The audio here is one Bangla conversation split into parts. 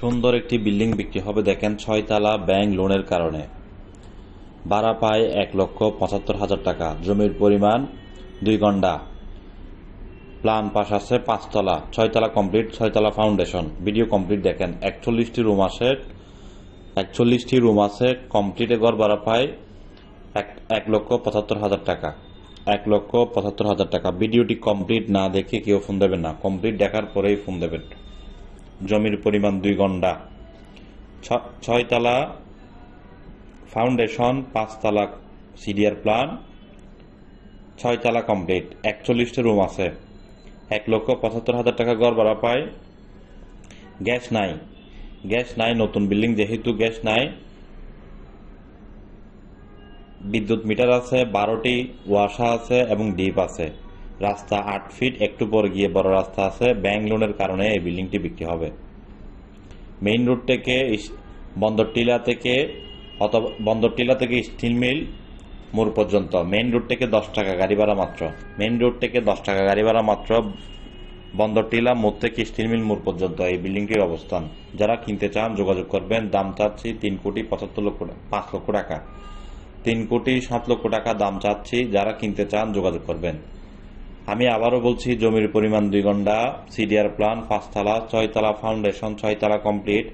সুন্দর একটি বিল্ডিং বিক্রি হবে, দেখেন, ছয়তলা ব্যাংক লোনের কারণে। ভাড়া পায় এক লক্ষ পঁচাত্তর হাজার টাকা। জমির পরিমাণ দুই গন্ডা। প্ল্যান পাশ আছে পাঁচতলা, ছয়তলা কমপ্লিট, ছয়তলা ফাউন্ডেশন। ভিডিও কমপ্লিট, দেখেন, একচল্লিশটি রুম আছে, একচল্লিশটি রুম আছে, কমপ্লিটে ঘর ভাড়া পায় এক এক লক্ষ পঁচাত্তর হাজার টাকা। এক লক্ষ পঁচাত্তর হাজার টাকা। ভিডিওটি কমপ্লিট না দেখে কেউ ফোন দেবেন না। কমপ্লিট দেখার পরেই ফোন দেবেন। জমির পরিমাণ দুই গন্ডা। ছয়তলা ফাউন্ডেশন, পাঁচতলা সিডিআর প্ল্যান ছয়তলা কমপ্লিট। একচল্লিশটি রুম আছে। এক লক্ষ পঁচাত্তর হাজার টাকা গড় ভাড়া পায়। গ্যাস নাই। গ্যাস নাই, নতুন বিল্ডিং যেহেতু গ্যাস নাই। বিদ্যুৎ মিটার আছে, বারোটি ওয়াসা আছে এবং ডিপ আছে। রাস্তা আট ফিট, একটু পরে গিয়ে বড় রাস্তা আছে। ব্যাংক লোনের কারণে এই বিল্ডিংটি বিক্রি হবে। মেইন রোড থেকে বন্দর টিলা থেকে অথবা বন্দর টিলা থেকে স্টিল মিল মোড় পর্যন্ত। মেইন রোড থেকে দশ টাকা গাড়ি ভাড়া মাত্র। মেইন রোড থেকে দশ টাকা গাড়ি ভাড়া মাত্র বন্দর টিলা মোড় থেকে স্টিল মিল মোড় পর্যন্ত এই বিল্ডিংটির অবস্থান। যারা কিনতে চান, যোগাযোগ করবেন। দাম চাচ্ছি তিন কোটি পঁচাত্তর লক্ষ পাঁচ লক্ষ টাকা। তিন কোটি সাত লক্ষ টাকা দাম চাচ্ছি। যারা কিনতে চান, যোগাযোগ করবেন। আমি আবারও বলছি, জমির পরিমাণ দুই ঘণ্টা, সিডিআর প্ল্যান, পাঁচতলা, ছয়তলা ফাউন্ডেশন, ছয়তলা কমপ্লিট।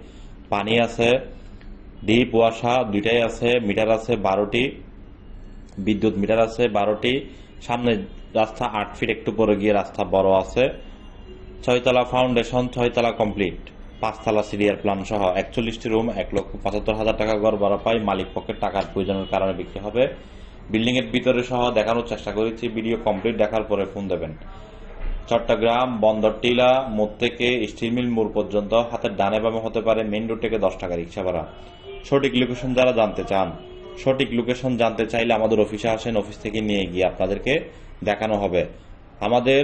পানি আছে, ডিপ ওয়াসা দুইটাই আছে, মিটার আছে বারোটি, বিদ্যুৎ মিটার আছে বারোটি। সামনে রাস্তা আট ফিট একটু পরে গিয়ে রাস্তা বড় আছে। ছয়তলা ফাউন্ডেশন, ছয়তলা কমপ্লিট। পাঁচতলা সিরিয়ার প্ল্যান সহ একচল্লিশটি রুম, এক লক্ষ পঁচাত্তর হাজার টাকা গড় ভাড়া পাই মালিক পক্ষের টাকার প্রয়োজনের কারণে বিক্রি হবে। বিল্ডিং এর ভিতরে সহ দেখানোর চেষ্টা করেছি, ভিডিও কমপ্লিট দেখার পরে ফোন দেবেন। চট্টগ্রাম বন্দর টিলা, মোড় থেকে স্টিল মিল মোড় পর্যন্ত হাতের ডানে বামে হতে পারে মেইন রোড থেকে দশ টাকা রিক্সা ভাড়া। সঠিক লোকেশন যারা জানতে চান, সঠিক লোকেশন জানতে চাইলে আমাদের অফিসে আসেন, অফিস থেকে নিয়ে গিয়ে আপনাদেরকে দেখানো হবে। আমাদের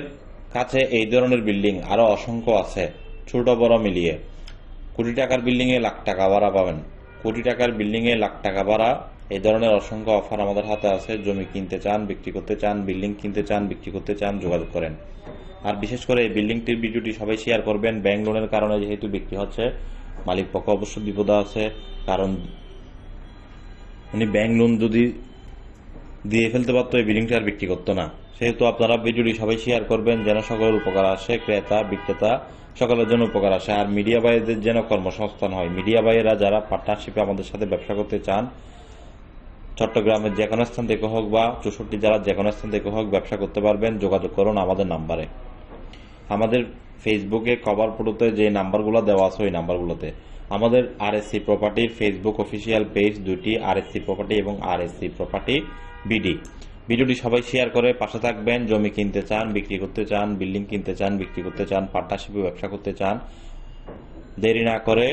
কাছে এই ধরনের বিল্ডিং আরও অসংখ্য আছে, ছোট বড় মিলিয়ে। কোটি টাকার বিল্ডিং এ লাখ টাকা ভাড়া পাবেন। কোটি টাকার বিল্ডিং এ লাখ টাকা ভাড়া এই ধরনের অসংখ্য অফার আমাদের হাতে আছে। জমি কিনতে চান, বিক্রি করতে চান, বিল্ডিং কিনতে চান, বিক্রি করতে চান, যোগাযোগ করেন। আর বিশেষ করে এই বিল্ডিংটির ভিডিওটি সবাই শেয়ার করবেন। ব্যাংক লোনের কারণে যেহেতু বিক্রি হচ্ছে, মালিক পক্ষ অবশ্য বিপদে আছে, কারণ উনি ব্যাংক লোন যদি দিয়ে ফেলতে পারতো, এই বিল্ডিংটা আর বিক্রি করতো না। সেহেতু আপনারা ভিডিওটি সবাই শেয়ার করবেন, যেন সকলের উপকার আসে, ক্রেতা, বিক্রেতা, সকলের জন্য উপকার আসে। আর মিডিয়া বাইদের যেন কর্মসংস্থান হয়। মিডিয়া বাইরা যারা পার্টনারশিপে আমাদের সাথে ব্যবসা করতে চান চট্টগ্রামের যে কোনো স্থান থেকে হোক বা চৌষট্টি জেলার যে কোনো স্থান থেকে হোক ব্যবসা করতে পারবেন, যোগাযোগ করুন আমাদের নাম্বারে। আমাদের ফেসবুকে কভার ফটোতে যে নাম্বারগুলো দেওয়া আছে ওই নাম্বারগুলোতে। আমাদের আরএসসি প্রপার্টির ফেসবুক অফিসিয়াল পেজ দুটি আরএসসি প্রপার্টি এবং আরএসসি প্রপার্টি বিডি ভিডিওটি সবাই শেয়ার করে পাশে থাকবেন, জমি কিনতে চান, বিক্রি করতে চান বিল্ডিং কিনতে চান, বিক্রি করতে চান পার্টনারশিপে ব্যবসা করতে চান, দেরি না করে